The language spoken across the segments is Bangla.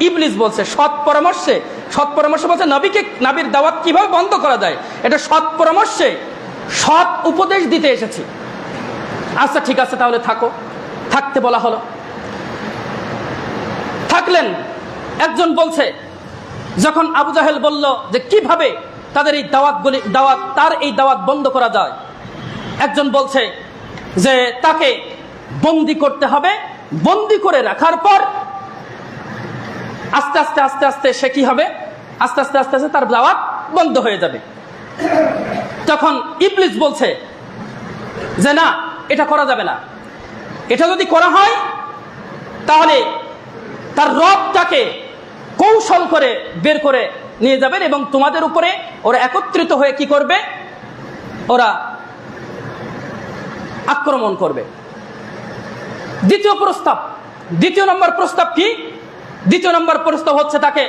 ইবলিস বলছে, সৎ পরামর্শে, সৎ পরামর্শ বলছে, নবীকে, নাবির দাওয়াত কীভাবে বন্ধ করা যায়? এটা সৎ পরামর্শে সৎ উপদেশ দিতে এসেছি। আচ্ছা ঠিক আছে, তাহলে থাকো। থাকতে বলা হলো। থাকলেন, একজন বলছে, যখন আবু জাহেল বলল যে কীভাবে তাদের এই দাওয়াতগুলি, দাওয়াত, তার এই দাওয়াত বন্ধ করা যায়, একজন বলছে যে তাকে বন্দি করতে হবে। বন্দি করে রাখার পর আস্তে আস্তে আস্তে আস্তে সে কি হবে? আস্তে আস্তে আস্তে আস্তে তার দাওয়াত বন্ধ হয়ে যাবে। তখন ইবলিস বলছে যে, না, এটা করা যাবে না। এটা যদি করা হয়, তাহলে তার রবটাকে কৌশল করে বের করে নিয়ে যাবেন এবং তোমাদের উপরে ওরা একত্রিত হয়ে কি করবে? ওরা আক্রমণ করবে। দ্বিতীয় প্রস্তাব, দ্বিতীয় নম্বর প্রস্তাব কি? দ্বিতীয় নম্বর প্রস্তাব হচ্ছে তাকে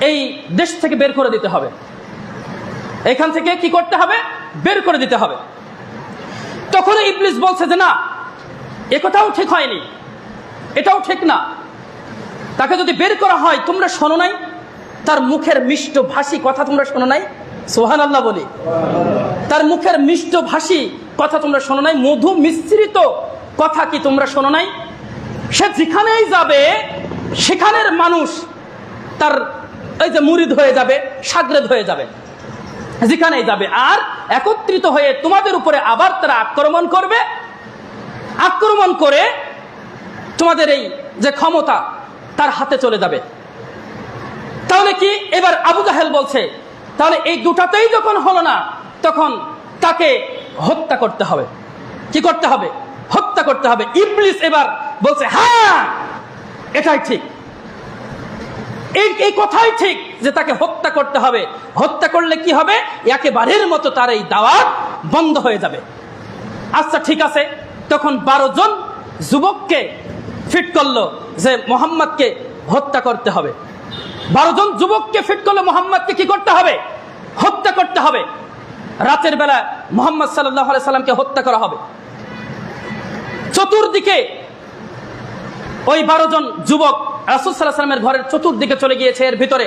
এই দেশ থেকে বের করে দিতে হবে। এখান থেকে কি করতে হবে? বের করে দিতে হবে। তখন ইবলিস বলছে যে, না একথাও ঠিক হয়নি। এটাও ঠিক না। তাকে যদি বের করা হয়, তোমরা শোনো নাই? তার মুখের মিষ্ট ভাষী কথা তোমরা শোনো নাই? সোহান আল্লাহ বলি। তার মুখের মিষ্ট ভাষী কথা তোমরা শোনো নাই? মধু মিশ্রিত কথা কি তোমরা শোনো নাই? সে যেখানেই যাবে সেখানের মানুষ তার এই যে মুরিদ হয়ে যাবে, সাগরেদ হয়ে যাবে, যেখানেই যাবে। আর একত্রিত হয়ে তোমাদের উপরে আবার তারা আক্রমণ করবে। আক্রমণ করে তোমাদের এই যে ক্ষমতা তার হাতে চলে যাবে। তাহলে কি? এবার আবু জাহেল বলছে, তাহলে এই দুটাতেই যখন হলো না, তখন তাকে হত্যা করতে হবে। কি করতে হবে? হত্যা করতে হবে। ইবলিস এবার বলছে হ্যাঁ এটাই ঠিক। এই এই কথাই ঠিক যে তাকে হত্যা করতে হবে। হত্যা করলে কি হবে? একেবারের মতো তার এই দাওয়াত বন্ধ হয়ে যাবে। আচ্ছা ঠিক আছে। তখন বারো জন যুবককে ফিট করল যে মোহাম্মদকে হত্যা করতে হবে। বারো জন যুবককে ফিট করল মোহাম্মদকে কি করতে হবে? হত্যা করতে হবে। রাতের বেলা মোহাম্মদ সাল্লাহ সাল্লামকে হত্যা করা হবে। চতুর্দিকে ওই বারো জন যুবক রাসুল সাল্লামের ঘরের চতুর্দিকে চলে গিয়েছে। এর ভিতরে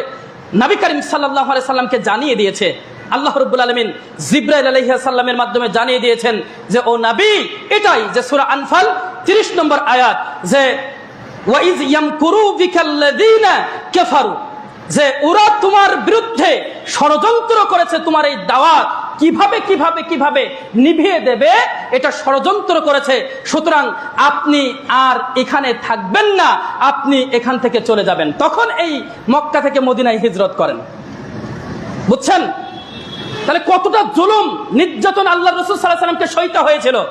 নবী করিম সাল্লাহ সাল্লামকে জানিয়ে দিয়েছে। আল্লাহ রব্বুল আলমিন জিব্রাইল আলহিহাসাল্লামের মাধ্যমে জানিয়ে দিয়েছেন যে, ও নাবি, এটাই যে সুরা আনফাল, তিরিশ নম্বর আয়াত, যে, ওয়াইজ যে, ওরা তোমার বিরুদ্ধে ষড়যন্ত্র করেছে তোমার এই দাওয়াত কীভাবে কীভাবে কীভাবে নিভিয়ে দেবে এটা ষড়যন্ত্র করেছে। সুতরাং আপনি আর এখানে থাকবেন না, আপনি এখান থেকে চলে যাবেন। তখন এই মক্কা থেকে মদিনায় হিজরত করেন। বুঝছেন? তাহলে কতটা জুলুম, নির্যাতন আল্লাহ রসুল সাল্লাহ সাল্লামকে হয়েছিল।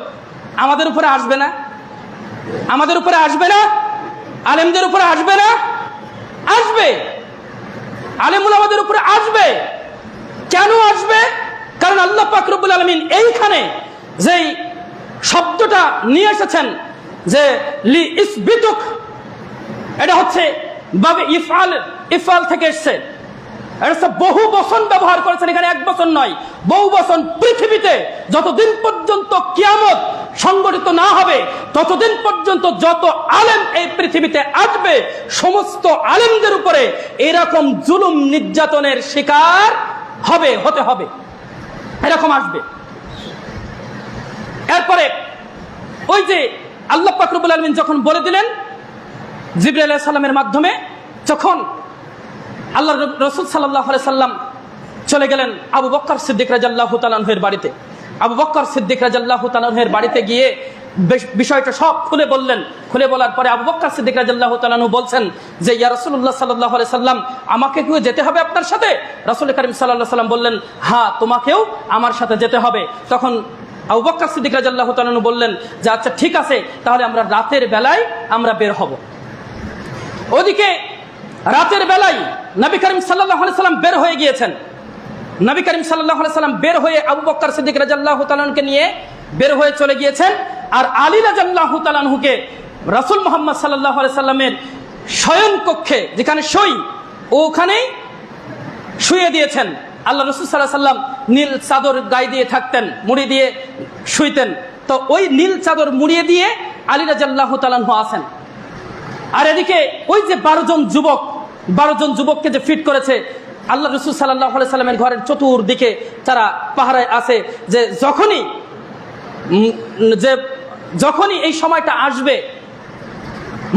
আমাদের উপরে আসবে না। আমাদের উপরে আসবে না। আলেমদের উপরে আসবে না। আসবে। আলেমুল আমাদের উপরে আসবে। কেন আসবে? কারণ আল্লাহ পাকরবুল আলমিন এইখানে যেই শব্দটা নিয়ে এসেছেন যে লি ইসবিতুক, এটা হচ্ছে বাবে ইফআল ইফআল থেকে এসছে। এটা বহু বচন ব্যবহার করেছেন, এখানে এক বছর নয়, বহু বচন। পৃথিবীতে যতদিন পর্যন্ত কিয়ামত সংগঠিত না হবে, ততদিন পর্যন্ত যত আলেম এই পৃথিবীতে আসবে, সমস্ত আলেমদের উপরে এরকম জুলুম নির্যাতনের শিকার হবে, হতে হবে। এরকম আসবে। এরপরে ওই যে আল্লাহ পাকরুবুল আলমিন যখন বলে দিলেন জিবরি আলাহ সাল্লামের মাধ্যমে যখন আল্লাহ রসুল সাল্লাহ সাল্লাম চলে গেলেন আবু বক্কর সিদ্দিক রাজাল্লাহ তালাহের বাড়িতে। আবু বক্কর সিদ্দিক রাজাল্লাহ তালাহের বাড়িতে গিয়ে বিষয়টা সব খুলে বললেন। খুলে বলার পরে আবু বক্কর সিদ্দিক রাজাল্লাহ তালাহু বলছেন যে, ইয়া রসুল্লাহ সাল্লাহ সাল্লাম, আমাকে কেউ যেতে হবে আপনার সাথে? রসুল করিম সাল্লাহ সাল্লাম বললেন হ্যাঁ তোমাকেও আমার সাথে যেতে হবে। তখন আবু বক্কর সিদ্দিক রাজাল্লাহ তালাহু বললেন, যে আচ্ছা ঠিক আছে, তাহলে আমরা রাতের বেলায় আমরা বের হব। ওদিকে রাতের বেলায় নবী করিম সাল্লাহ সাল্লাম বের হয়ে গিয়েছেন। নবী করিম সাল্লাহ সাল্লাম বের হয়ে আবু বক্কর সিদ্দিক রাজাল্লাহ তালানকে নিয়ে বের হয়ে চলে গিয়েছেন। আর আলী রাজাল্লাহ রাসুল মোহাম্মদ সাল্লামের শয়ন কক্ষে যেখানে সই ওখানেই শুয়ে দিয়েছেন। আল্লাহ রসুল সাল্লাহ সাল্লাম নীল চাদর গায়ে দিয়ে থাকতেন, মুড়ি দিয়ে শুইতেন। তো ওই নীল চাদর মুড়িয়ে দিয়ে আলী রাজাল্লাহ তালানহু আসেন। আর এদিকে ওই যে বারো জন যুবক, বারো জন যুবককে যে ফিট করেছে, আল্লাহ রসুল সাল্লাহ সাল্লামের ঘরের চতুর্দিকে তারা পাহারায় আছে যে যখনই যে যখনই এই সময়টা আসবে,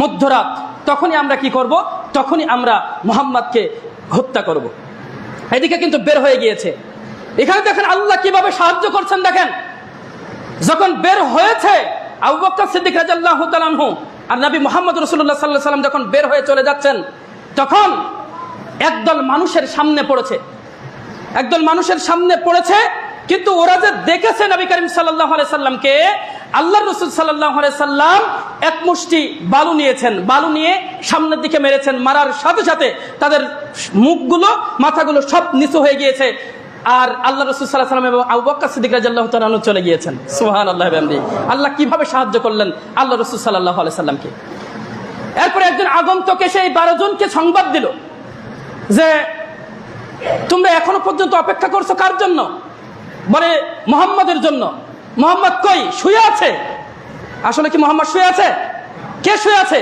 মধ্যরাত, তখনই আমরা কি করব? তখনই আমরা মোহাম্মদকে হত্যা করব। এদিকে কিন্তু বের হয়ে গিয়েছে। এখানে দেখেন আল্লাহ কীভাবে সাহায্য করছেন দেখেন। যখন বের হয়েছে, আবু বকর সিদ্দিক রাদিয়াল্লাহু তাআলা আনহু আর নবী মুহাম্মদ রাসূলুল্লাহ সাল্লাল্লাহু আলাইহি সাল্লাম যখন বের হয়ে চলে যাচ্ছেন, তখন একদল মানুষের সামনে পড়েছে। একদল মানুষের সামনে পড়েছে, কিন্তু ওরা যে দেখেছে নবী করিম সাল্লাল্লাহু আলাইহি সাল্লামকে আল্লাহ রসুল আলাইহি সাল্লাম এক মুষ্টি বালু নিয়েছেন। বালু নিয়ে সামনের দিকে মেরেছেন। মারার সাথে সাথে তাদের মুখগুলো, মাথাগুলো সব নিচু হয়ে গিয়েছে। আর আল্লাহ রসুল সাল্লাহ সাল্লাম এবং আবু বক্কর সিদ্দিক রাদিয়াল্লাহু তাআলা আনহু চলে গিয়েছেন। সুবহান আল্লাহ বিহামদি। আল্লাহ কীভাবে সাহায্য করলেন আল্লাহ রসুল সাল্লাহ সাল্লামকে? এরপরে একজন আগন্তক এসে এই বারো জনকে সংবাদ দিল যে, তোমরা এখনও পর্যন্ত অপেক্ষা করছ কার জন্য? বলে, মোহাম্মদের জন্য। মোহাম্মদ কই? শুয়ে আছে? আসলে কি মোহাম্মদ শুয়ে আছে? কে শুয়ে আছে?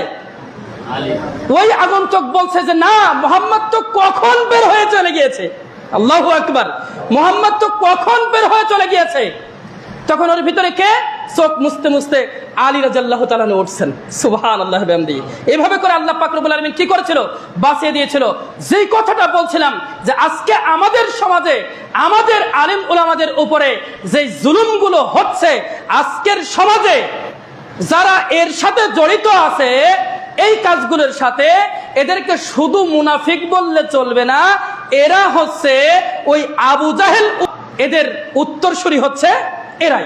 ওই আগন্তক বলছে যে না মোহাম্মদ তো কখন বের হয়ে চলে গিয়েছে? আল্লাহ আকবার। মোহাম্মদ তো কখন বের হয়ে চলে গিয়েছে? তখন ওর ভিতরে কে? চোখ মুছতে মুছতে আলী রাজাল্লাহ তালানো উঠছেন। সুবহান আল্লাহ বেমদি এভাবে করে আল্লাহ পাকরবুল আলমিন কি করেছিল? বাঁচিয়ে দিয়েছিল। যেই কথাটা বলছিলাম যে আজকে আমাদের সমাজে, আমাদের আলিম ওলামাদের উপরে যে জুলুমগুলো হচ্ছে, আজকের সমাজে যারা এর সাথে জড়িত আছে, এই কাজগুলোর সাথে এদেরকে শুধু মুনাফিক বললে চলবে না, এরা হচ্ছে ওই আবু জাহেল এদের উত্তরসূরি হচ্ছে এরাই